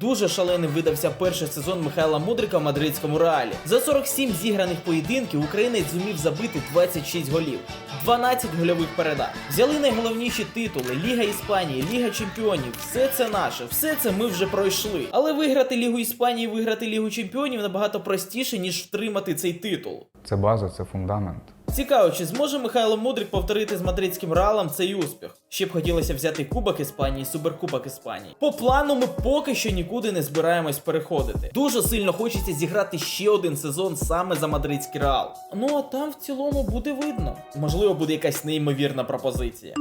Дуже шаленим видався перший сезон Михайла Мудрика в мадридському реалі. За 47 зіграних поєдинків українець зумів забити 26 голів, 12 гольових передач. Взяли найголовніші титули: Ліга Іспанії, Ліга Чемпіонів. Все це наше, все це ми вже пройшли. Але виграти Лігу Іспанії, виграти Лігу Чемпіонів набагато простіше, ніж втримати цей титул. Це база, це фундамент. Цікаво, чи зможе Михайло Мудрик повторити з мадридським реалом цей успіх? Ще б хотілося взяти Кубок Іспанії, Суперкубок Іспанії. По плану ми поки що нікуди не збираємось переходити. Дуже сильно хочеться зіграти ще один сезон саме за мадридський реал. Ну а там в цілому буде видно. Можливо, буде якась неймовірна пропозиція.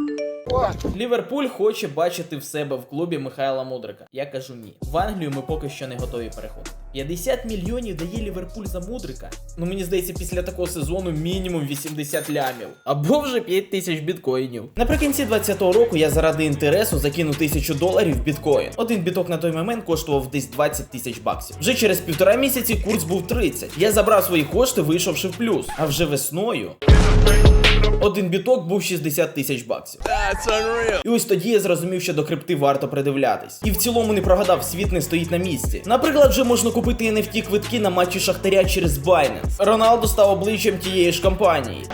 Ліверпуль хоче бачити в себе в клубі Михайла Мудрика. Я кажу ні. В Англію ми поки що не готові переходити. 50 мільйонів дає Ліверпуль за Мудрика. Ну мені здається, після такого сезону мінімум 80 лямів. Або вже 5 тисяч біткоїнів. Наприкінці 20-го року я заради інтересу закинув тисячу доларів в біткоін. Один біток на той момент коштував десь 20 тисяч баксів. Вже через півтора місяці курс був 30. Я забрав свої кошти, вийшовши в плюс. А вже весною. Один біток був 60 тисяч баксів. І ось тоді я зрозумів, що до крипти варто придивлятись. І в цілому не прогадав, світ не стоїть на місці. Наприклад, вже можна купити NFT квитки на матчі Шахтаря через Binance. Роналдо став обличчям тієї ж компанії.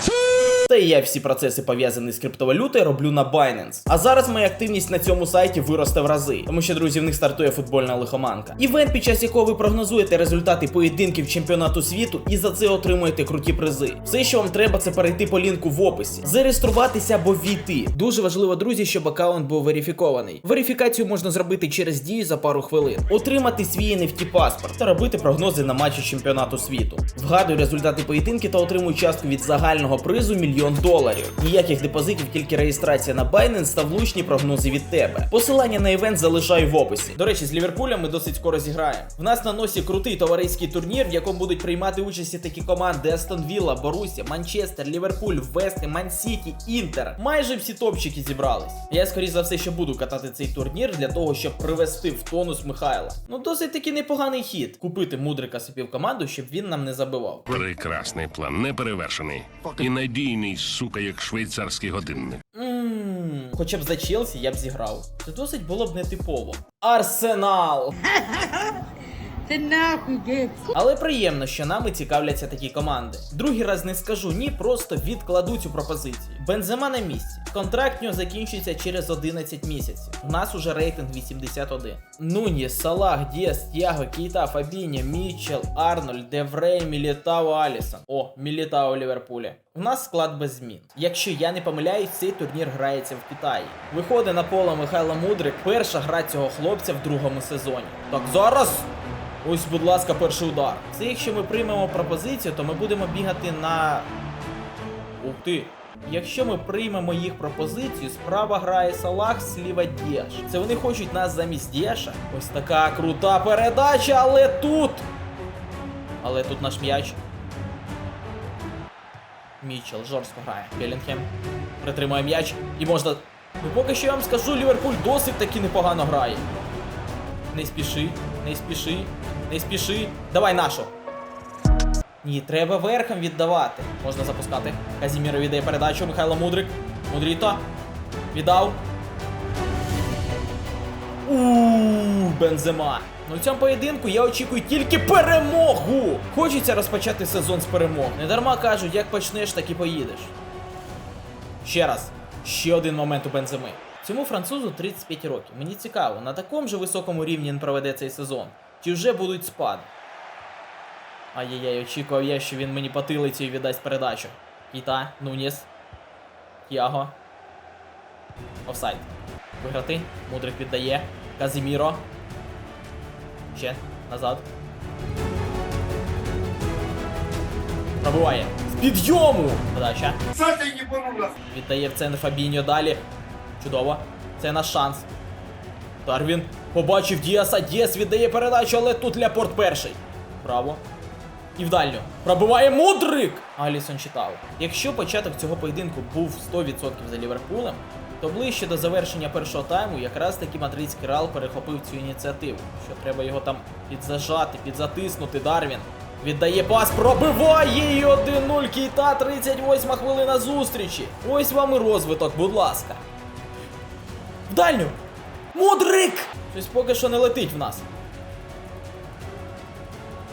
Та і я всі процеси пов'язані з криптовалютою роблю на Binance. А зараз моя активність на цьому сайті виросте в рази, тому що друзі в них стартує футбольна лихоманка. Івент, під час якого ви прогнозуєте результати поєдинків чемпіонату світу і за це отримуєте круті призи. Все, що вам треба, це перейти по лінку в описі, зареєструватися або війти. Дуже важливо, друзі, щоб аккаунт був верифікований. Верифікацію можна зробити через дію за пару хвилин, отримати свій NFT паспорт та робити прогнози на матчі чемпіонату світу. Вгадуй результати поєдинки та отримуй частку від загального призу мільйон доларів. Ніяких депозитів, тільки реєстрація на Binance та влучні прогнози від тебе. Посилання на івент залишаю в описі. До речі, з Ліверпулем ми досить скоро зіграємо. В нас на носі крутий товариський турнір, в якому будуть приймати участь такі команди Астон Вілла, Борусія, Манчестер, Ліверпуль, Вест, Ман Сіті, Інтер. Майже всі топчики зібрались. Я скоріш за все ще буду катати цей турнір для того, щоб привести в тонус Михайла. Ну досить таки непоганий хід. Купити мудрика собі в команду, щоб він нам не забивав. Прекрасний план, неперевершений. І надійний, сука, як швейцарський годинник. Ммм, хоча б за Челсі я б зіграв. Це досить було б нетипово. Арсенал! Ти нахуй геть. Але приємно, що нами цікавляться такі команди. Другий раз не скажу ні, просто відкладу цю пропозицію. Бензема на місці. Контракт нього закінчується через 11 місяців. У нас уже рейтинг 81. Нуні, Салах, Діас, Тяго, Кейта, Фабіня, Мітчел, Арнольд, Деврей, Мілітао, Алісон. О, Мілітао Ліверпулі. У нас склад без змін. Якщо я не помиляюсь, цей турнір грається в Китаї. Виходить на поле Михайло Мудрик. Перша гра цього хлопця в другому сезоні. Так зараз. Ось, будь ласка, перший удар. Це якщо ми приймемо пропозицію, то ми будемо бігати на. Ух ти. Якщо ми приймемо їх пропозицію, справа грає Салах, сліва Дєш. Це вони хочуть нас замість Дєша. Ось така крута передача, але тут. Але тут наш м'яч. Мічел жорстко грає. Белінгем притримує м'яч і можна. Ну поки що я вам скажу, Ліверпуль досить таки непогано грає. Не спіши, не спіши, не спіши. Давай нашу. Ні, треба верхом віддавати. Можна запускати. Казіміро віддає передачу. Михайло Мудрик. Мудріто. Віддав. Ууу, Бензема. Ну в цьому поєдинку я очікую тільки перемогу. Хочеться розпочати сезон з перемог. Не дарма кажуть, як почнеш, так і поїдеш. Ще раз, ще один момент у бенземи. Цьому французу 35 років. Мені цікаво, на такому же високому рівні він проведе цей сезон. Чи вже будуть спади? Ай-яй-яй, очікував я, що він мені потилицею віддасть передачу. Кіта, Нуніс. Тяго. Офсайд. Виграти. Мудрик віддає. Казіміро. Ще. Назад. Пробиває. З підйому! Подача. Віддає в центр Фабіньо далі. Чудово. Це наш шанс. Дарвін побачив Діаса. Діас віддає передачу, але тут Ляпорт перший. Браво. І в дальню. Пробиває Мудрик! Алісон читав. Якщо початок цього поєдинку був 100% за Ліверпулем, то ближче до завершення першого тайму якраз таки мадридський Реал перехопив цю ініціативу. Що треба його там підзажати, підзатиснути. Дарвін. Віддає пас, пробиває і 1-0 Кейта, 38 хвилина зустрічі. Ось вам і розвиток, будь ласка. В дальню! Мудрик! Щось поки що не летить в нас.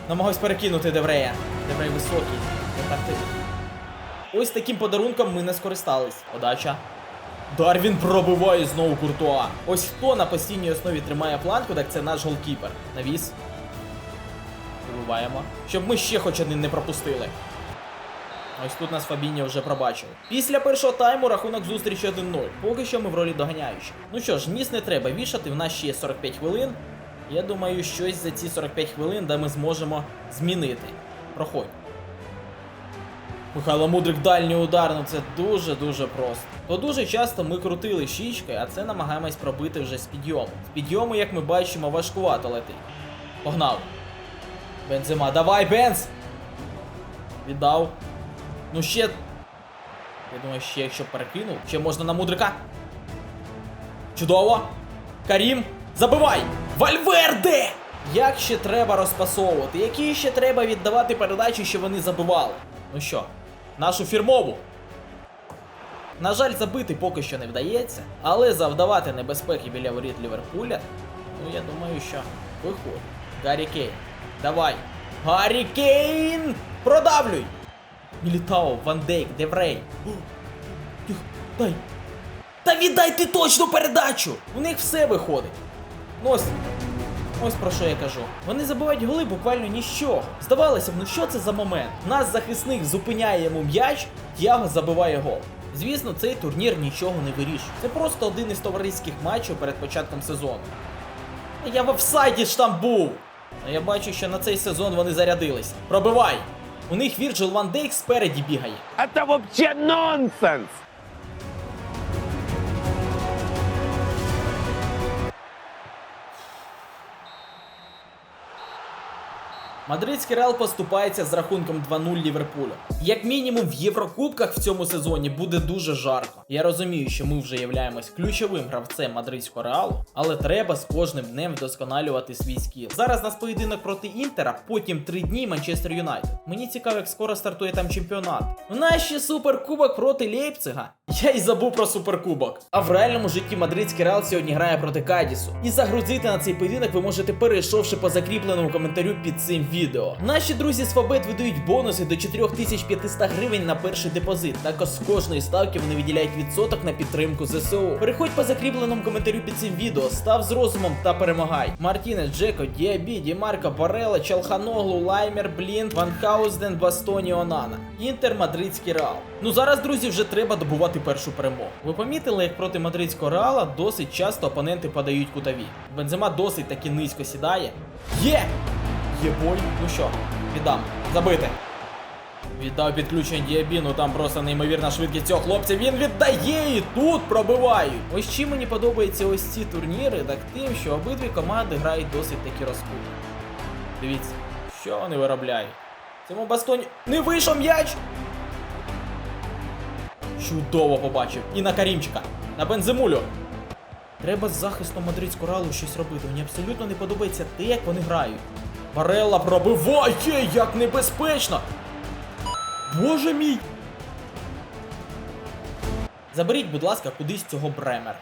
Намагаюсь перекинути Деврея. Деврей високий. Ось таким подарунком ми не скористались. Подача. Дарвін пробиває знову Куртуа. Ось хто на постійній основі тримає планку, так це наш голкіпер. Навіс. Вибиваємо. Щоб ми ще хоч один не пропустили. Ось тут нас Фабіньо вже пробачив. Після першого тайму рахунок зустрічі 1-0. Поки що ми в ролі доганяючих. Ну що ж, ніс не треба вішати, в нас ще є 45 хвилин. Я думаю, щось за ці 45 хвилин, де ми зможемо змінити. Проходь. Михайло Мудрик дальній удар, ну це дуже-дуже просто. То дуже часто ми крутили щічкою, а це намагаємось пробити вже з підйому. З підйому, як ми бачимо, важкувато летить. Погнав. Бензима, давай, Бенз! Віддав. Ну ще. Я думаю, ще якщо перекинув, ще можна на мудрика. Чудово! Карім, забивай! Вальверде! Як ще треба розпасовувати? Які ще треба віддавати передачі, щоб вони забивали? Ну що, нашу фірмову. На жаль, забити поки що не вдається, але завдавати небезпеки біля воріт Ліверпуля, ну я думаю, що виходить. Гаррі Кейн, давай. Гаррі Кейн! Продавлюй! Мілітао, Ван Дейк, Деврей. Дай. Та віддай ти точну передачу! У них все виходить. Ну ось. Ось про що я кажу. Вони забивають голи буквально ніщо. Здавалося б, ну що це за момент? Нас захисник зупиняє йому м'яч, Тяго забиває гол. Звісно, цей турнір нічого не вирішує. Це просто один із товариських матчів перед початком сезону. Я в офсайді ж там був. Я бачу, що на цей сезон вони зарядились. Пробивай! У них Вірджил Ван Дейк спереді бігає. Это взагалі нонсенс! Мадридський Реал поступається з рахунком 2-0 Ліверпулю. Як мінімум в Єврокубках в цьому сезоні буде дуже жарко. Я розумію, що ми вже являємось ключовим гравцем мадридського реалу, але треба з кожним днем вдосконалювати свій скіл. Зараз нас поєдинок проти Інтера, потім три дні Манчестер Юнайтед. Мені цікаво, як скоро стартує там чемпіонат. У нас ще суперкубок проти Лейпцига. Я й забув про суперкубок. А в реальному житті мадридський реал сьогодні грає проти Кадісу. І загрузити на цей поєдинок ви можете перейшовши по закріпленому коментарю під цим відео. Наші друзі з Фабет видають бонуси до 4500 гривень на перший депозит. Також з кожної ставки вони виділяють відсоток на підтримку ЗСУ. Переходь по закріпленому коментарю під цим відео, став з розумом та перемагай. Мартінес, Джеко, Діабі, Дімарко, Барела, Чалханоглу, Лаймер, Блінт, Ван Хаузден, Бастоні, Онана. Інтер Мадридський Реал. Ну зараз, друзі, вже треба добувати першу перемогу. Ви помітили, як проти мадридського реала досить часто опоненти подають кутові. Бензема досить таки низько сідає. Є! Є бой. Ну що, віддам. Забити. Віддав підключення діабіну, там просто неймовірна швидкість цього хлопця. Він віддає і тут пробивають. Ось чим мені подобаються ось ці турніри, так тим, що обидві команди грають досить таки розкуті. Дивіться, що вони виробляють. Цьому бастоні не вийшов м'яч. Чудово побачив. І на Карімчика. На бензимулю. Треба з захистом мадридського ралу щось робити. Мені абсолютно не подобається те, як вони грають. Барелла пробиває, як небезпечно! Боже мій! Заберіть, будь ласка, кудись цього Бремер.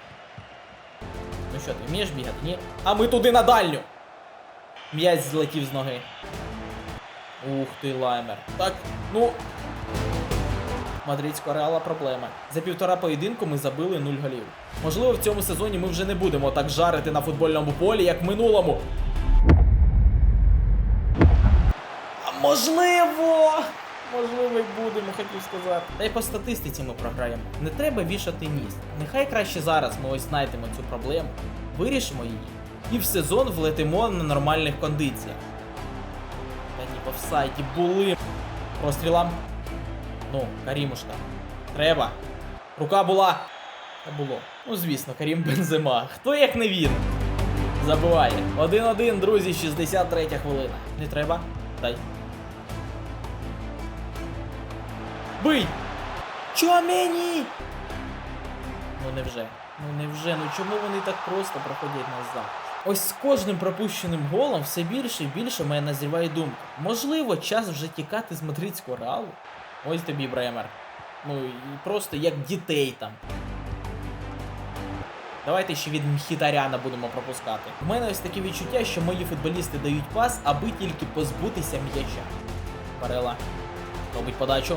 Ну що, ти вмієш бігати? Ні? А ми туди на дальню! М'яч злетів з ноги. Ух ти, лаймер. Так, ну. Мадридського реала проблема. За півтора поєдинку ми забили 0 голів. Можливо, в цьому сезоні ми вже не будемо так жарити на футбольному полі, як в минулому. А можливо! Можливо, й будемо, хотів сказати. Та й по статистиці ми програємо. Не треба вішати ніс. Нехай краще зараз ми ось знайдемо цю проблему, вирішимо її. І в сезон влетимо на нормальних кондиціях. Та ні, по офсайді були. Прострілам. Ну, Карімушка. Треба. Рука була. Та було. Ну, звісно, Карім Бензема. Хто як не він? Забиває. 1-1, друзі, 63 хвилина. Не треба? Дай. Бий! Чомені! Ну невже? Ну невже? Ну чому вони так просто проходять назад? Ось з кожним пропущеним голом все більше і більше мене назріває думка. Можливо, час вже тікати з мадридського реалу? Ось тобі, Бремер. Ну і просто як дітей там. Давайте ще від Мхітаряна будемо пропускати. У мене ось таке відчуття, що мої футболісти дають пас, аби тільки позбутися м'яча. Барела. Робить подачу.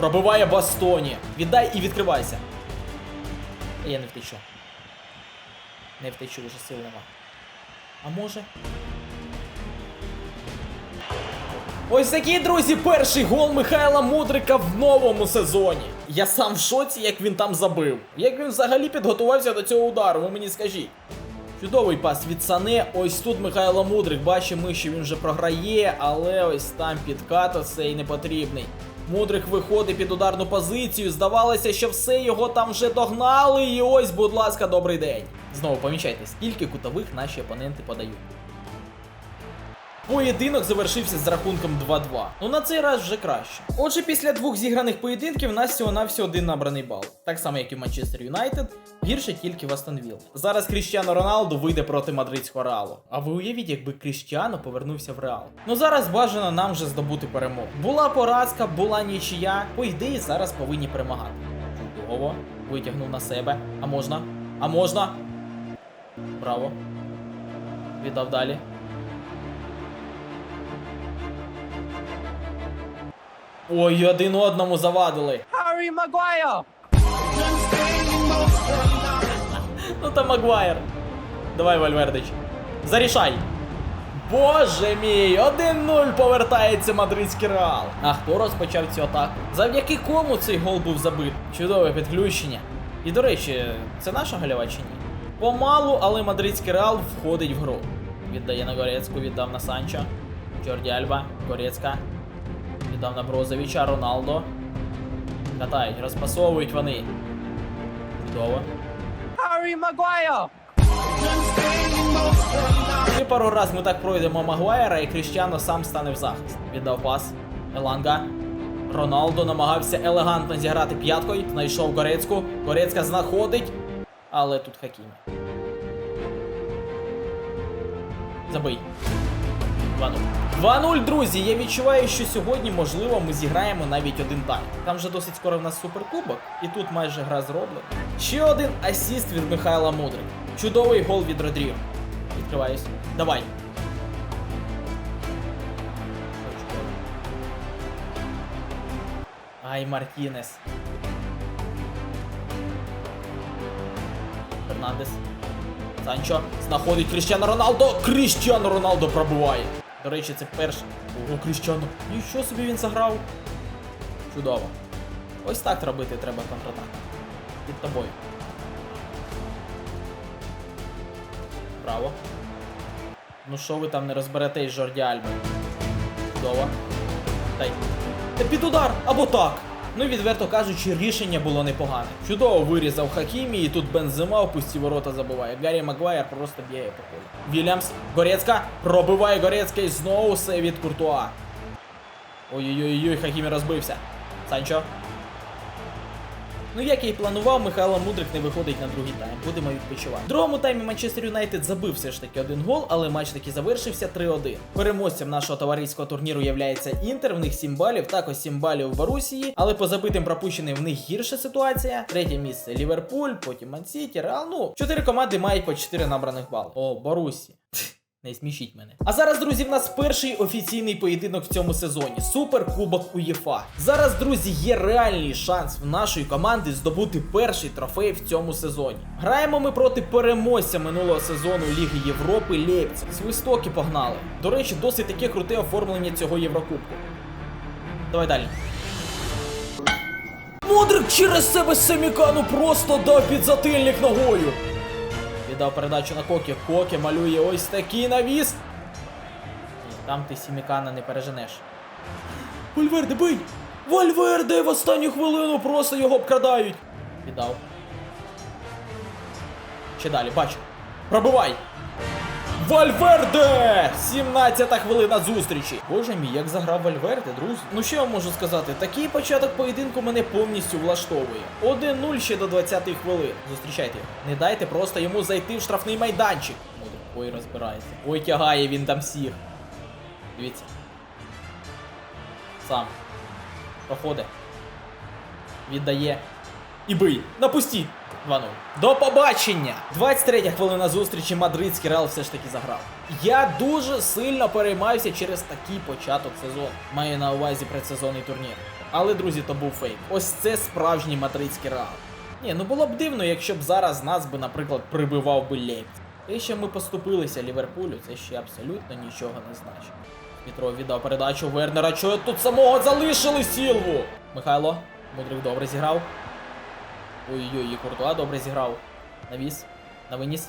Пробиває Бастоні. Віддай і відкривайся. Я не втечу. Не втечу, вже сил нема. А може? Ось такий, друзі, перший гол Михайла Мудрика в новому сезоні. Я сам в шоці, як він там забив. Як він взагалі підготувався до цього удару, ви мені скажіть. Чудовий пас від Сане. Ось тут Михайло Мудрик. Бачимо, що він вже програє, але ось там підкат оцей непотрібний. Мудрик виходить під ударну позицію. Здавалося, що все його там вже догнали. І ось, будь ласка, добрий день. Знову помічайте, скільки кутових наші опоненти подають. Поєдинок завершився з рахунком 2-2. Ну на цей раз вже краще. Отже, після двох зіграних поєдинків у нас всього навсього один набраний бал. Так само, як і в Манчестер Юнайтед, гірше тільки в Астон Вілл. Зараз Кріштіано Роналду вийде проти мадридського реалу. А ви уявіть, якби Кріштіано повернувся в реал. Ну зараз бажано нам вже здобути перемогу. Була поразка, була нічия. По ідеї, зараз повинні перемагати. Чудово. Витягнув на себе. А можна? А можна? Браво. Віддав далі. Ой, один одному завадили. Harry Maguire! Ну там Магуайр. Давай, Вальвердич. Зарішай. Боже мій, 1-0 повертається мадридський реал. А хто розпочав цю атаку? Завдяки кому цей гол був забит? Чудове підключення. І до речі, це наша гольова чи ні? Помалу, але мадридський реал входить в гру. Віддає на Горецьку, віддав на Санчо. Джорді Альба, Горецька. Віддав на Брозовича, Роналдо. Катають, розпасовують вони. Чудово. Harry Maguire! Ще пару раз ми так пройдемо Магуайра, і Кріштіано сам стане в захист. Віддав пас. Еланга. Роналдо намагався елегантно зіграти п'яткою. Знайшов Горецьку. Горецька знаходить. Але тут Хакімі. Забий. 2-0. 2-0, друзі. Я відчуваю, що сьогодні, можливо, ми зіграємо навіть один тайм. Там вже досить скоро в нас суперкубок, і тут майже гра зроблена. Ще один асіст від Михайла Мудрика. Чудовий гол від Родріо. Відкриваюсь. Давай. Ай, Мартінес. Фернандес. Санчо. Знаходить Кріштіано Роналдо. Кріштіано Роналдо пробиває. До речі, це перший. Ого, Кріщано. Нічого собі він заграв. Чудово. Ось так робити треба контратак. Під тобою. Браво. Ну що ви там не розберетесь, Жорді Альби? Чудово. Дай. Та під удар! Або так! Ну, відверто кажучи, рішення було непогане. Чудово вирізав Хакімі, і тут Бензима в пусті ворота забиває. Гаррі Магуайр просто б'є по полю. Вільямс, Горецька, пробиває Горецька і знову все від Куртуа. Ой-ой-ой, Хакімі розбився. Санчо. Ну, як я і планував, Михайло Мудрик не виходить на другий тайм. Будемо відпочивати. В другому таймі Манчестер Юнайтед забив все ж таки один гол, але матч таки завершився 3-1. Переможцем нашого товариського турніру являється Інтер. В них 7 балів, також 7 балів в Борусії, але по забитим пропущеним в них гірша ситуація. Третє місце Ліверпуль, потім Мансіті, Реал. Ну, чотири команди мають по 4 набраних бали. О, Борусі. Не смішіть мене. А зараз, друзі, в нас перший офіційний поєдинок в цьому сезоні Суперкубок УЄФА. Зараз, друзі, є реальний шанс в нашої команди здобути перший трофей в цьому сезоні. Граємо ми проти переможця минулого сезону Ліги Європи Лейпциг. Свистоки погнали. До речі, досить таке круте оформлення цього Єврокубку. Давай далі. Мудрик через себе Семікану просто дав підзатильник ногою. Віддав передачу на Кокі. Кокі малює ось такий навіс. І там ти Сімікана не переженеш. Вольверде, бий! Вольверде в останню хвилину просто його обкрадають. Віддав. Ще далі, бачу. Пробивай! Вальверде! 17-та хвилина зустрічі. Боже мій, як заграв Вальверде, друзі. Ну що я можу сказати? Такий початок поєдинку мене повністю влаштовує. 1-0 ще до 20-ї хвилини. Зустрічайте. Не дайте просто йому зайти в штрафний майданчик. Ой, розбирається. Ой, тягає він там всіх. Дивіться. Сам. Проходить. Віддає. І бий. Напустіть. 2-0. До побачення! 23 хвилина зустрічі мадридський Реал все ж таки заграв. Я дуже сильно переймаюся через такий початок сезону. Маю на увазі предсезонний турнір. Але, друзі, то був фейк. Ось це справжній мадридський Реал. Ні, ну було б дивно, якщо б зараз нас би, наприклад, прибивав би Лейпциг. Те, що ми поступилися Ліверпулю, це ще абсолютно нічого не значить. Петро віддав передачу Вернера. Чого тут самого залишили Сілву? Михайло, Мудрик добре зіграв. Ой-ой-ой, Куртуа добре зіграв. Навіс, на виніс.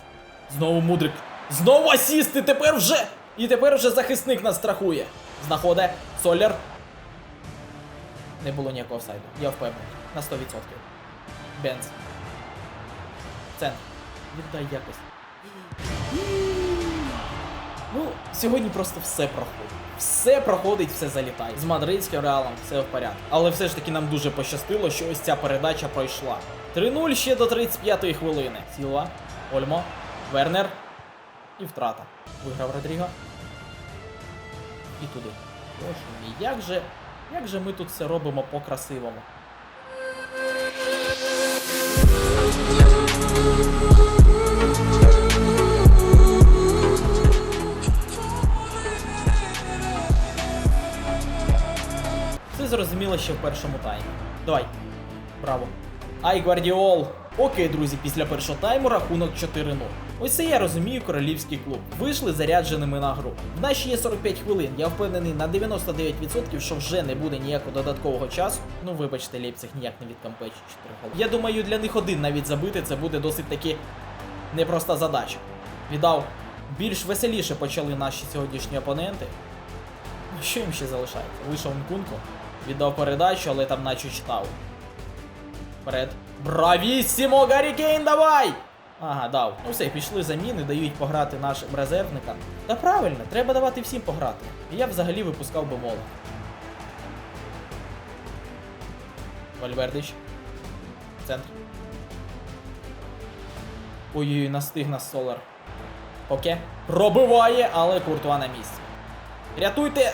Знову Мудрик. Знову асіст, і тепер вже. І тепер вже захисник нас страхує. Знаходить Соляр. Не було ніякого сайду. Я впевнений. На 100%. Бенз. Центр. Віддай якось. Ну, сьогодні просто все проходить. Все проходить, все залітає. З мадридським реалом все в порядку. Але все ж таки нам дуже пощастило, що ось ця передача пройшла. 3-0 ще до 35-ї хвилини. Сілва, Ольмо, Вернер і втрата. Виграв Родріго. І туди. Боже мій, як же, як же ми тут все робимо по-красивому. Це зрозуміло ще в першому таймі. Давай. Браво. Ай, Гвардіол! Окей, друзі, після першого тайму рахунок 4-0. Ось це я розумію королівський клуб. Вийшли зарядженими на гру. В наші є 45 хвилин. Я впевнений на 99%, що вже не буде ніякого додаткового часу. Ну, вибачте, Лейпциг ніяк не відкампечить 4 голи. Я думаю, для них один навіть забити це буде досить таки непроста задача. Віддав. Більш веселіше почали наші сьогоднішні опоненти. Ну, Що їм ще залишається? Вийшов Нкунку, віддав передачу, але там наче читав. Вперед. Бравіссімо, Гаррі Кейн, давай! Ага, дав. Ну все, пішли заміни, дають пограти нашим резервникам. Та правильно, треба давати всім пограти. І я взагалі випускав би мола. Вальвердич. Центр. Ой-ой, настиг нас Солар. Оке. Пробиває, але Куртуа на місці. Рятуйте!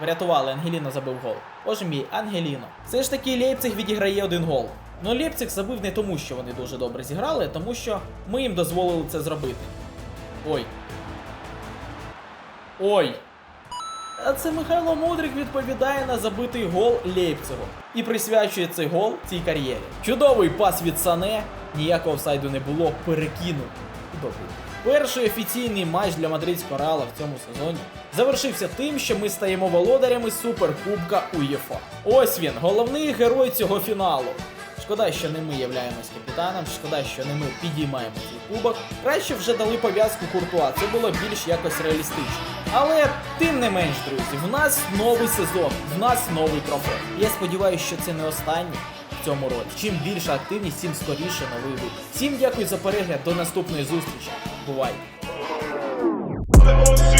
Врятували, Ангеліно забив гол. Боже мій, Ангеліно. Все ж таки Лейпциг відіграє один гол. Ну Лейпциг забив не тому, що вони дуже добре зіграли, тому що ми їм дозволили це зробити. Ой. Ой. А це Михайло Мудрик відповідає на забитий гол Лейпцигу. І присвячує цей гол цій кар'єрі. Чудовий пас від Сане, ніякого офсайду не було, перекинув. Добре. Перший офіційний матч для мадридського реала в цьому сезоні завершився тим, що ми стаємо володарями суперкубка УЄФА. Ось він, головний герой цього фіналу. Шкода, що не ми являємось капітаном, шкода, що не ми підіймаємо цей кубок. Краще вже дали пов'язку Куртуа, це було більш якось реалістично. Але тим не менш, друзі, в нас новий сезон, в нас новий трофей. Я сподіваюся, що це не останній в цьому році. Чим більша активність, тим скоріше новий випуск. Всім дякую за перегляд, до наступної зустрічі. Бувай! Você